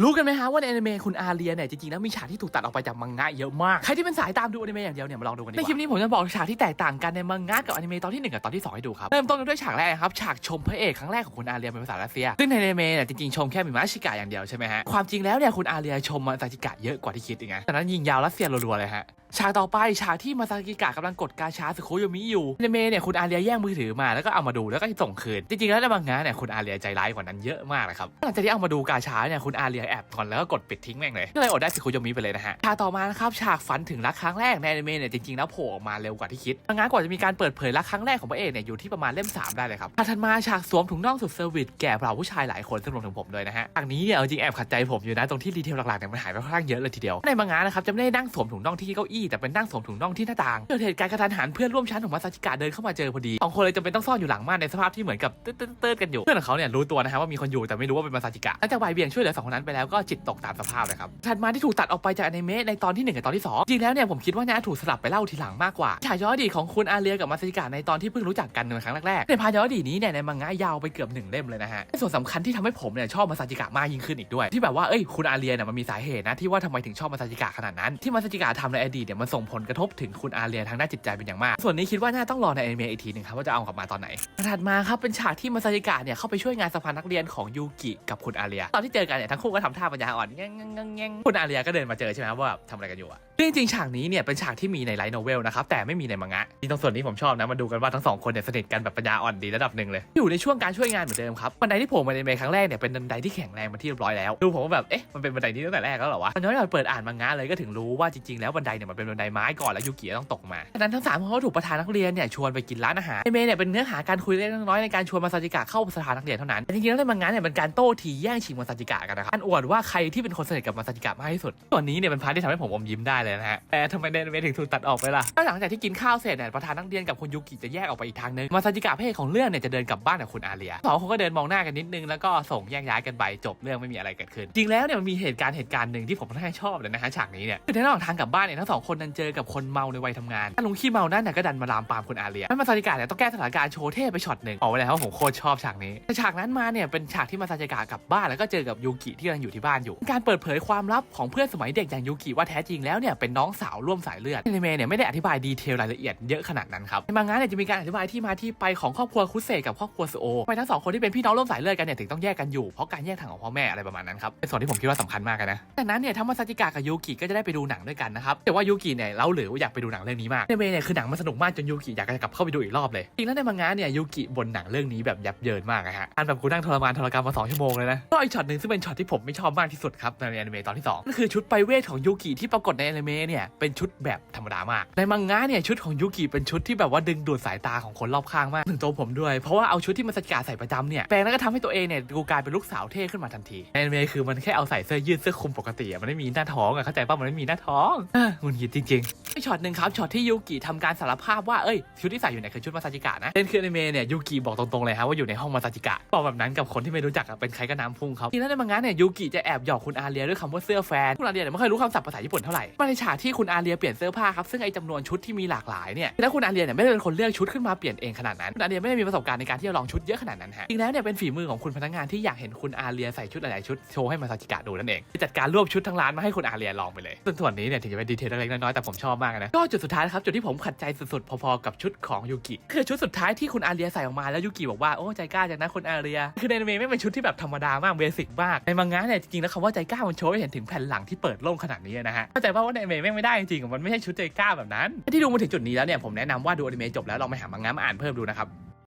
รู้กันไหมฮะว่าในอนิเมะคุณอาเรียเนี่ยจริงๆแล้วมีฉากที่ถูกตัดออกไปจากมังงะเยอะมาก ใครที่เป็นสายตามดูอนิเมะอย่างเดียวเนี่ยมาลองดูกันดีกว่าในคลิปนี้ผมจะบอกฉากที่แตกต่างกันในมังงะกับอนิเมะตอนที่หนึ่งกับตอนที่สองให้ดูครับ เริ่มต้นกันด้วยฉากแรกนะครับฉากชมพระเอกครั้งแรกของคุณอาเรียเป็นภาษารัสเซีย ซึ่งในอนิเมะเนี่ยจริงๆชมแค่มิมาชิกะอย่างเดียวใช่ไหมฮะ ความจริงแล้วเนี่ยคุณอาเรียชมมาซาจิกะเยอะกว่าที่คิดอีกนะจากนั้นยิงยาวรัสเซียรัวๆเลยฮะ ฉากต่อไปฉากที่มาซากิกะกำลังกดกาชาสึโคโยมิอยู่ในเมเนี่ยคุณอาเรียแย่งมือถือมาแล้วก็เอามาดูแล้วก็ส่งคืน จริงๆแล้วในบางงานเนี่ยคุณอาเรียใจร้ายกว่านั้นเยอะมากเลยครับหลังจากที่เอามาดูกาชาเนี่ยคุณอาเรียแอบก่อนแล้วก็กดปิดทิ้งแม่งเลยก็เลยอดได้สึโคโยมิไปเลยนะฮะฉากต่อมานะครับฉากฝันถึงรักครั้งแรกในอนิเมะเนี่ยจริงๆแล้วโผล่ออกมาเร็วกว่าที่คิดบางงานกว่าจะมีการเปิดเผยรักครั้งแรกของพระเอกเนี่ยอยู่ที่ประมาณเล่มสามได้เลยครับฉากถัดมาฉากสวมถุงน่องสุดเซอร์วิสแก่เหล่าผู้ชายหลายคนซึ่งรวมถึงผมด้วยนะฮะฉากนี้เนี่ยจริงแอบขัดใจผมอยู่นะตรงที่ดีเทลหลักๆเนี่ยมันหายไปค่อนข้างเยอะเลยทีเดียวในบางงานนะครับจะไม่ได้นั่งสวมถุงน่องที่เก้าอี้แต่เป็นนั่งสวมถุงน่องที่หน้าต่างเกิดเหตุการณ์กระทันหันเพื่อนร่วมชั้นของมาซาจิกะเดินเข้ามาเจอพอดีสองคนเลยจำเป็นต้องซ่อนอยู่หลังม่านในสภาพที่เหมือนกับเตื้อๆๆกันอยู่เพื่อนของเขาเนี่ยรู้ตัวนะฮะว่ามีคนอยู่แต่ไม่รู้ว่าเป็นมาซาจิกะหลังจากบ่ายเบี่ยงช่วยเหลือสองคนนั้นไปแล้วก็จิตตกตามสภาพเลยครับถัดมาที่ถูกตัดออกไปจากอนิเมะในตอนที่หนึ่งกับตอนที่สองจริงแล้วเนี่ยผมคิดว่าน่าถูกสลับไปเล่าทีหลังมากกว่าฉากย้อนอดีตของคุณอาเรียกับมาซาจิกะในตอนที่เพิ่งรู้จักกันในครั้งแรกๆในพาย้อนอดีตนี้เนี่ยในมังงะยาวไปเกือบหนึ่งเล่มเลยนะฮะส่วนสำคัญที่ทำให้ผมเนี่ยชอบมาซาจิกะมากยิ่งขึ้นอีกด้วย ที่แบบว่าเอ้ยคุณอาเรียเนี่ยมันมีสาเหตุนะที่ว่าทำไมถึงชอบมาซาจิกะขนาดนั้นที่มาซาจิกะทำในอดีตเนี่ยมันส่งผลกระทบถึงคุณอาเรียทางด้านจิตใจเป็นอย่างมาก ส่วนนี้คิดว่าน่าต้องรอในอนิเมะอีกทีหนึ่งครับว่าจะเอากลับมาตอนไหนถัดมาครับเป็นฉากที่มาซาจิกะเนี่ยเข้าไปช่วยงานสภานักเรียนของยูกิกับคุณอาเรีย ตอนที่เจอกันเนี่ยทั้งคู่ก็ทำท่าปัญญาอ่อนแง่งงงงงคุณอาเรียก็เดินมาเจอใช่ไหมว่าทำอะไรกันอยู่อะซึ่งจริงฉากนี้เนี่ยเป็นฉากที่มีในไลท์โนเวลนะครับแต่ไม่มีในมังงะจริงตรงส่วนนี้ผมชอบนะมาดูกันว่าทั้งสองคนเนี่ยสนิทกันแบบปัญญาอ่อนดีระดับหนึ่งเลยอยู่ในช่วงการช่วยงานเหมือนเดิมครับบันไดที่ผล่มาในเมครั้งแรกเนี่ยเป็นบันไดที่แข็งแรงมาที่เรียบร้อยแล้วดูผมว่าแบบเอ๊ะมันเป็นบันไดนี้ตั้งแต่แรกแล้วเหรอวะตอนย้อนกลับเปิดอ่านมังงะเลยก็ถึงรู้ว่าจริงๆแล้วบันไดเนี่ยมันเป็นบันไดไม้ก่อนแล้วยูกิต้องตกมาฉะนั้นทั้งสามคนก็ถูกประธานนักเรียนเนี่ยชวนไปกินร้านอาหารในเมเนี่ยเป็นเนื้อหาการคุยเล็กน้อยในการชวนมาซาจิกะเข้าสถานนักเรียนเท่านั้นแต่จริงๆแล้วในมังงะเนี่ยเป็นการโต้ทีแย่งชิงมาซาจิกะกันนะครับอันอวดว่าใครที่เป็นคนสนิทกับมาซาจิกะมากที่สุดส่วนนี้เนี่ยเป็นพาร์ทที่ทำให้ผมอมยิ้มได้เลยนะฮะแต่ทำไมในเมถึงถูกตัดออกไปล่ะก็หลังจากที่กินข้าวเสร็จเนี่ยประธานนักเรียนกับคุณยูกิจะแยกออกไปอีกทางนึงมาซาจิกะพระเอกของเรื่องเนี่ยจะเดินกลับบ้านกับคุณอาเรียสองคนก็เดินมองหน้ากันนิดนึงแล้วก็ส่งแยกย้ายกันไปจบเรื่องไม่มีอะไรเกิดขึ้น จริงแล้วเนี่ยมันมีเหตุการณ์เหตุการณ์หนึ่งที่ผมค่อนข้างชอบเลยนะฮะฉากนี้เนี่ยคือในระหว่างทางกลับบ้านเนี่ยทั้งสองคนคนั้นเจอกับคนเมาในวัยทำงานลุงขี้เมานั่นน่ะก็ดันมาลามปามคุณอาเรียนั่นมาซาจิกะเนี่ยต้องแก้สถานการณ์โชว์เท่ไปช็อตหนึ่งบอกไว้เลยครับว่าผมโคตรชอบฉากนี้แต่ฉากนั้นมาเนี่ยเป็นฉากที่มาซาจิกะกลับบ้านแล้วก็เจอกับยูกิที่กำลังอยู่ที่บ้านอยู่ การเปิดเผยความลับของเพื่อนสมัยเด็กอย่างยูกิว่าแท้จริงแล้วเนี่ยเป็นน้องสาวร่วมสายเลือดในเมเนี่ยไม่ได้อธิบายดีเทลรายละเอียดเยอะขนาดนั้นครับในมังงะเนี่ยจะมีการอธิบายที่มาที่ไปของครอบครัวคุเซกับครอบครัวซโอทำไมทั้งสองคนที่เป็นพี่น้องร่วมสายเลือดกันเนี่ยถึงต้องแยกกันอยู่เพราะการแยกทางของพ่อแม่อะไรประมาณนั้นครับเป็นส่วนที่ผมคิดว่าสำคัญมากนะจากนั้นเนี่ยทั้งมาซาจิกะกับยูกิก็จะได้ไปดูหนังด้วยกันนะครับแต่ว่ายูกิเนี่ยเล่าหรือว่าอยากไปดูหนังเรื่องนี้มากในเมเนี่ยคือหนังมันสนุกมากจนยูกิอยากจะกลับเข้าไปดูอีกรอบเลยจริงแล้วในมังงะเนี่ยยูกิบนหนังเรื่องนี้แบบยับเยินมากอะฮะอันแบบกูนั่งทรมานทรกรรมมาสองชั่วโมงเลยนะก็อีกช็อตหนึ่งซึ่งเป็นช็อตที่ผมไม่ชอบมากที่สุดครับในอนิเมะตอนที่สองนั่นคือชุดไปเวทของยูกิที่ปรากฏในอนิเมะเนี่ยเป็นชุดแบบธรรมดามาก ในมังงะเนี่ยชุดของยูกิเป็นชุดที่แบบว่าดึงดูดสายตาของคนรอบข้างมากถึงตัวผมด้วย เพราะว่าเอาชุดที่มันสกาใส่ประจำเนี่ยแปลงแล้วก็ทำให้ตัวเองเนี่ยดูกลายเป็นลูกสาวเท่ขึ้นมาทันทีในอนิเมะคือมันแค่เอาใส่เสื้อยืดเสื้อคลุมปกติมันไม่มีหน้าท้องอะเข้าใจป่ะมันไม่มีหน้าท้องอะหงุนหงิดจริงๆไอ ช็อตหนึ่งครับช็อตที่ยูกิทำการสารภาพว่าเอ้ยชุดที่ใส่อยู่เนี่ยคือชุดมาซาจิกะนะเป็นคืออนิเมะเนี่ยยูกิบอกตรงๆเลยครับว่าอยู่ในห้องมาซาจิกะบอกแบบนั้นกับคนที่ไม่รู้จักเป็นใครก็น้ำพุ่งครับจริงแล้วในมังงะเนี่ยยูกิจะแอบหยอกคุณอาเรียด้วยคำว่าเสื้อแฟนคุณอาเรียเนี่ยไม่เคยรู้คำศัพท์ภาษาญี่ปุ่นเท่าไหร่มาในฉากที่คุณอาเรียเปลี่ยนเสื้อผ้าครับซึ่งไอจำนวนชุดที่มีหลากหลายเนี่ยแล้วคุณอาเรียเนี่ยไม่ได้เป็นคนเลือกชุดขึ้นมาเปลี่ยนเองขนาดนั้นคุณอาเรียไม่ได้มีประสบการณ์ในการที่จะลองชุดเยอะขนาดนั้นฮะจริงแล้วเนี่ยเป็นฝีมือของคุณพนักงานที่อยากเห็นคุณอาเรียใส่ชุดหลายๆชุดโชว์ให้มาซาจิกะดูนั่นเองจัดการรวบชุดทั้งร้านมาให้คุณอาเรียลองไปเลยส่วนส่วนนี้เนี่ยถึงจะเป็นดีเทลเล็กๆน้อยๆแต่ผมชอบมากนะก็จุดสุดท้ายนะครับจุดที่ผมขัดใจสุดๆ พอๆกับชุดของยูกิคือชุดสุดท้ายที่คุณอาเรียใส่ออกมาแล้วยูกิบอกว่าโอ้ใจกล้าจังนะคุณอาเรีย คือในอนิเมะไม่เป็นชุดที่แบบธรรมดามากเบสิกมากในมังงะเนี่ยจริงๆแล้วคำว่าใจกล้ามันโชว์ให้เห็นถึงแผ่นหลังที่เปิดโล่งขนาดนี้นะฮะเข้าใจว่าว่าในอนิเมะไม่ได้จริงๆมันไม่ใช่ชุดใจกล้าแบบนั้น ที่ดูมาถึงจุดนี้แล้วเนี่ยผมแนะนำว่าดูอนิเมะจบแล้วลองไปหามังงะมาอ่านเพิ่มดูนะครับ